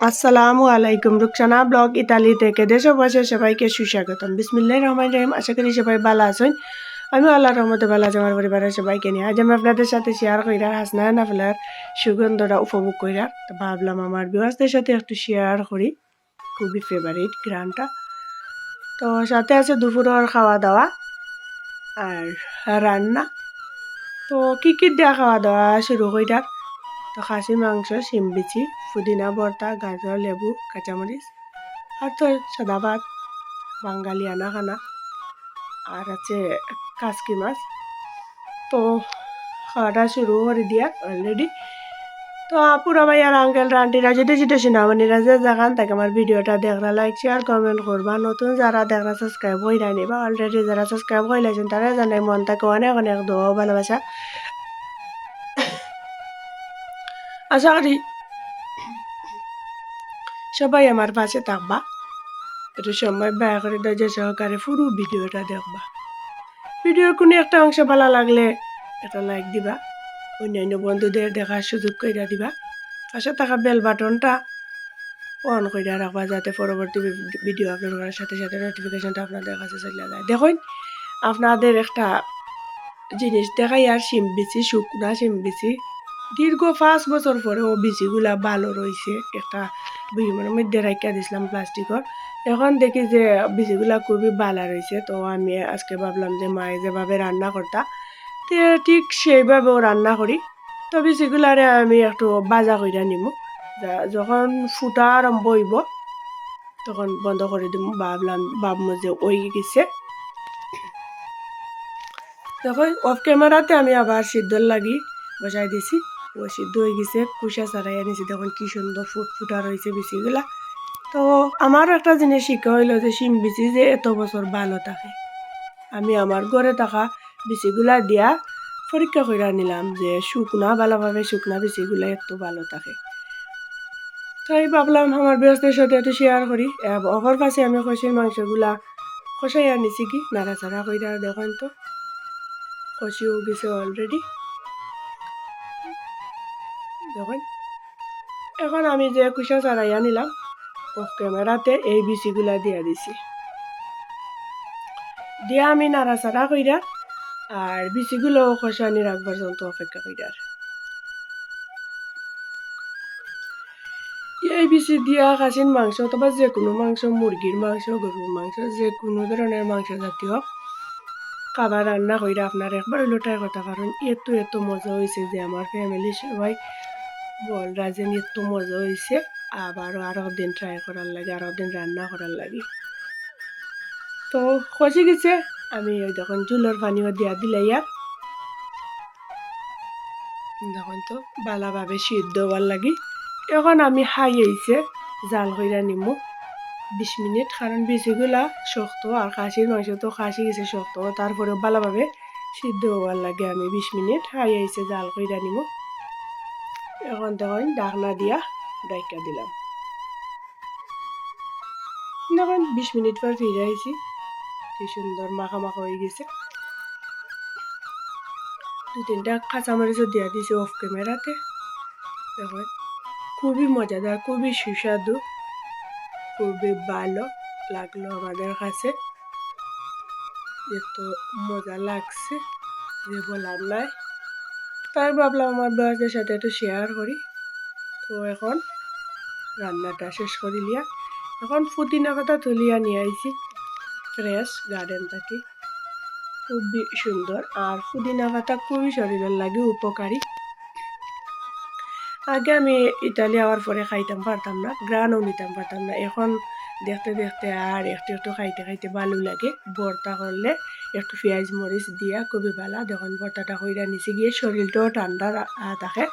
আসসালামু আলাইকুম। Rukhsana blog Italy থেকে দেশে বসে সবাইকে সুস্বাগতম। বিসমিল্লাহ রহমান রহিম। আশা করি সবাই ভালো আছেন। আমি আল্লাহ রহমতে ভালো আছি, আমার পরিবারের সবাইকে নিয়ে। আজ আমি আপনাদের সাথে শেয়ার কইরা হাসনায়ন আপনার সুগন্ধটা উপভোগ কইরা, তো ভাবলাম আমার বিবাসদের সাথে একটু শেয়ার করি। খুবই ফেভারিট গ্রানটা তো সাথে আছে দুপুরের খাওয়া দাওয়া আর রান্না। তো কী কী দেওয়া খাওয়া দাওয়া শুরু কইরা? তো খাসি মাংস শিম বিচি পুদিনা ভর্তা গাজর লেবু কাঁচামরিচ আর তো সাদা ভাত, বাঙালি আনা খানা। আর আছে কাসকি মাছ। তো খাওয়াটা শুরু করে দিয়া অলরেডি তো আপুরা ভাই আর আঙ্কেল আন্টিরা যদি যেটা সিনামণিরা যে দেখান তাকে আমার ভিডিওটা দেখরা লাইক শেয়ার কমেন্ট করবা নতুন যারা দেখরা সাবস্ক্রাইব হয়ে যায়নি বা অলরেডি যারা সাবস্ক্রাইব হয়ে লাইছেন তারা জানাই মন তাকে অনেক অনেক দোয়া ভালোবাসা আশা করি সবাই আমার পাশে থাকবা। একটু সময় ব্যয় করে ধৈর্য সহকারে পুরো ভিডিওটা দেখবা। ভিডিওর কোনো একটা অংশ ভালো লাগলে একটা লাইক দিবা। অন্যান্য বন্ধুদের দেখার সুযোগ করে দিবা। পাশে থাকা বেল বাটনটা অন করে রাখবা যাতে পরবর্তী ভিডিও আপলোড করার সাথে সাথে নোটিফিকেশনটা আপনাদের কাছে চলে যায়। দেখুন, আপনাদের একটা জিনিস দেখাই আর সিম বিচি শুকনা সিম বিচি। দীর্ঘ পাঁচ বছর পরে ও বিচিগুলা ভালো রয়েছে একটা বিমানের মধ্যে রাখিয়া দিছিলাম প্লাস্টিকর এখন দেখি যে বিচিগুলা খুবই ভালো রয়েছে তো আমি আজকে ভাবলাম যে মায়ে যেভাবে রান্না করতা, তে ঠিক সেইভাবেও রান্না করি। তো বিচিগুলারে আমি একটু বাজা কইরা নিমু। যখন ফুটা আরম্ভ হইব, তখন বন্ধ করে দিব ভাবলাম, ভাবমু যে ওই গেছে। তখন অফ ক্যামেরাতে আমি আবার সিদ্ধর লাগি বসাই দিছি। ও সিদ্ধ গেছে কুসা ছাড়াই আনিছি তখন কি সুন্দর ফুট ফুটা রয়েছে বিচিগুলা। তো আমারও একটা জিনিস শিখা হইল যে শিম বিচি যে এত বছর ভালো থাকে। আমি আমার ঘরে থাকা বিচিগুলা দিয়া পরীক্ষা করে নিলাম যে শুকনা ভালোভাবে শুকনা বিচিগুলা এত ভালো থাকে। তাই ভাবলাম আমার ব্যস্তের সাথে একটু শেয়ার করি। অপর পাশে আমি খসির মাংসগুলা খসাই আনিছি কি? নাড়াচাড়া কইরা দেখেন তো। খসিও গেছে অলরেডি দেখেন। এখন আমি যে কুসা চারাইয়া নিলাম অফ ক্যামেরাতে এই বিচিগুলা দিয়া দিছি। দিয়া আমি নাড়াচাড়া কইরা আর বিচিগুলো খসানি রাখবার যন্ত্র অপেক্ষা কইরার এই বিচি দিয়া খাসির মাংস অথবা যে কোনো মাংস, মুরগির মাংস, গরুর মাংস যে কোনো ধরনের মাংস জাতীয় খাবার রান্না কইরা আপনার একবার ট্রাই করতে পারেন। এত এত মজা হয়েছে যে আমার ফ্যামিলি সবাই বল রাজেন এত মজা হয়েছে। আবারও আরও দিন ট্রাই করার লাগে, আরও দিন রান্না করার লাগে। তো খসে গেছে। আমি ওই যখন চুলোর পানিও দিয়া দিলে ইয়ার দেখুন তো, ভালোভাবে সিদ্ধ হওয়ার লাগি। এখন আমি হাই আইছে জাল কইরা নিমু। বিশ মিনিট, কারণ বিচিগুলা শক্ত আর খাসির মাংস তো খাসি গেছে শক্ত তারপরে ভালোভাবে সিদ্ধ হওয়ার লাগে আমি। বিশ মিনিট হাই আইছে জাল কইরা নিমু। এখন তখন ডাকনা দিয়া ডাইকা দিলাম। দেখুন, বিশ মিনিট পর ফিরে আইছি। কি সুন্দর মাখা মাখা হয়ে গেছে। দু তিনটা কাঁচামরিচও দিয়া দিছে অফ ক্যামেরাতে দেখুন, খুবই মজাদার, খুবই সুস্বাদু, খুবই ভালো লাগল আমাদের কাছে। এত মজা লাগছে, যে বলার নাই। তাই ভাবলাম আমার বয়সের সাথে একটু শেয়ার করি। তো এখন রান্নাটা শেষ করি লিয়া এখন পুদিনা পাতা তুলিয়া নিয়ে আইছি ফ্রেশ গার্ডেন থাকি। খুবই সুন্দর আর পুদিনা পাতা খুবই শরীরের লাগে উপকারী। আগে আমি ইতালি আওয়ার পরে খাইতাম, পারতাম না, গ্রানও নিতাম, পারতাম না। এখন দেখতে দেখতে আর একটু একটু খাইতে খাইতে ভালো লাগে, ভর্তা করলে একটু পেঁয়াজ, মরিচ দিয়া খুবই ভালো দেখুন ভর্তাটা হইরা নিচে গিয়ে শরীরটাও ঠান্ডা থাকে।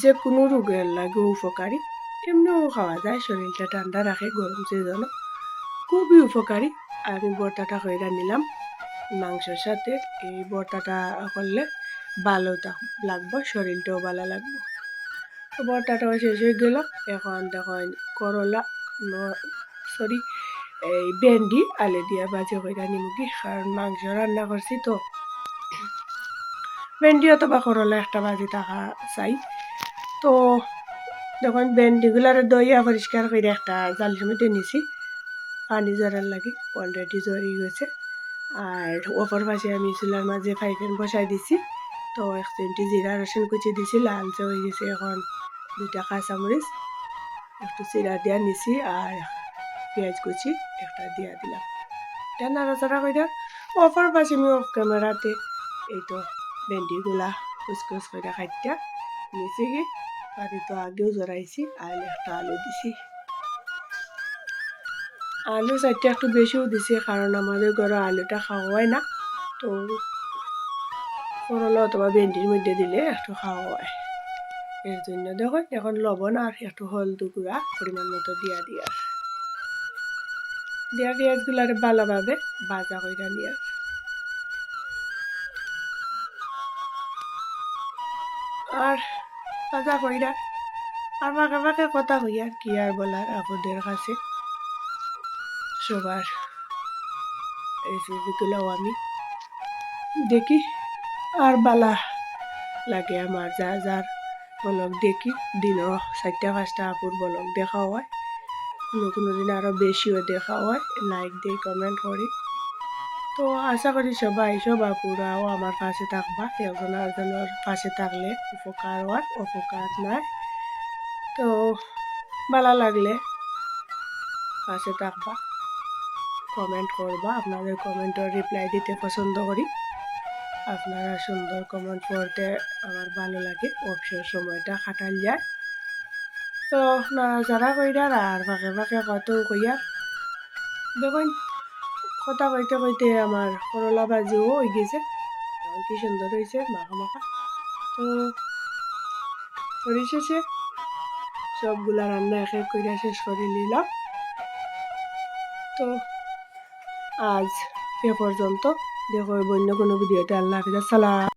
যে কোনো রোগের লাগে উপকারী, এমনিও খাওয়া যায়, শরীরটা ঠান্ডা রাখে, গরম সিজনও খুবই উপকারী। আমি ভর্তাটা হইরা নিলাম, মাংসের সাথে। এই ভর্তাটা করলে ভালো লাগবো, শরীরটাও ভালো লাগবো। ভর্তাটাও শেষ হয়ে গেল। এখন দেখুন, করলা সরি এই ভেন্ডি, আলে দিয়া বাজে কইরা নিমুকি কারণ মাংস রান্না করছি তো। ভেন্ডি অথবা করলা একটা বাজি থাকা চাই। তো যখন ভেন্ডিগুলার দইয়া পরিষ্কার করে একটা জালের মধ্যে নিছি। পানি জড়ার লাগে অলরেডি জড়িয়ে গেছে। আর অপর পাশে আমি চুলার মাঝে ফাইফেন বসাই দিছি। তো এক চিমটি জিরা রসুন কুচি দিছি, লালচে হয়ে গেছে এখন দুটা কাঁচামরিচ একটু চিরা দিয়া নিছি আর পেঁয়াজ কুচি একটা দিয়া দিলাম। এটা নাড়াচাড়া করে অপর পাশে আমি অফ ক্যামেরাতে এই তো ভেন্ডিগুলা কুচকুচ করে খাইটা নিচে কি পানি তো আগেও জড়াইছি আর একটা আলু দিছি। আলু চারটা একটু বেশিও দিছি কারণ আমাদের ঘরে আলুটা খাওয়া না। তো করলা অথবা ভেন্ডির মধ্যে দিলে একটু খাওয়া হয় এর জন্য দেখুন এখন লবণ আর একটু হলদু গুঁড়া পরিমাণ মতো দিয়া দিয়া। দিয়া পেঁয়াজগুলারে ভালোভাবে ভাজা কইরা নিয়ে। আর ভাজা কইরা আর মাকে মাকে কথা হইয়া কি আর বলার আপনাদের কাছে? সবার রেসিপিগুলোও আমি দেখি। আর বালা লাগে আমার যা যার বলক দেখি, দিনও চারটা পাঁচটা আপুর বলক দেখা হয়। কোনো কোনো দিন আরও বেশিও দেখা হয়। লাইক দিয়ে কমেন্ট করি। তো আশা করি সবাই সব আপুরাও আমার পাশে থাকবা। একজন আরেকজনের পাশে থাকলে উপকার হয় উপকার নাই। তো ভালো লাগলে পাশে থাকবা কমেন্ট করবা। আপনাদের কমেন্টের রিপ্লাই দিতে পছন্দ করি। আপনারা সুন্দর কমেন্ট করতে আমার ভালো লাগে। অবসর সময়টা কাটাল যায়। তো নাড়াচাড়া কইরার আর ফাঁকে ফাঁকে কত কইয়া দেখুন কথা কইতে কইতে আমার করলা ভাজিও হয়ে গেছে কি সুন্দর হয়েছে মাখা মাখা তো পরিশেষে সবগুলা রান্না এক এক কইরা শেষ করে নিলাম তো আজ এ পর্যন্ত দেখো অন্য কোনো ভিডিওতে আল্লাহ হাফিজ আসসালাম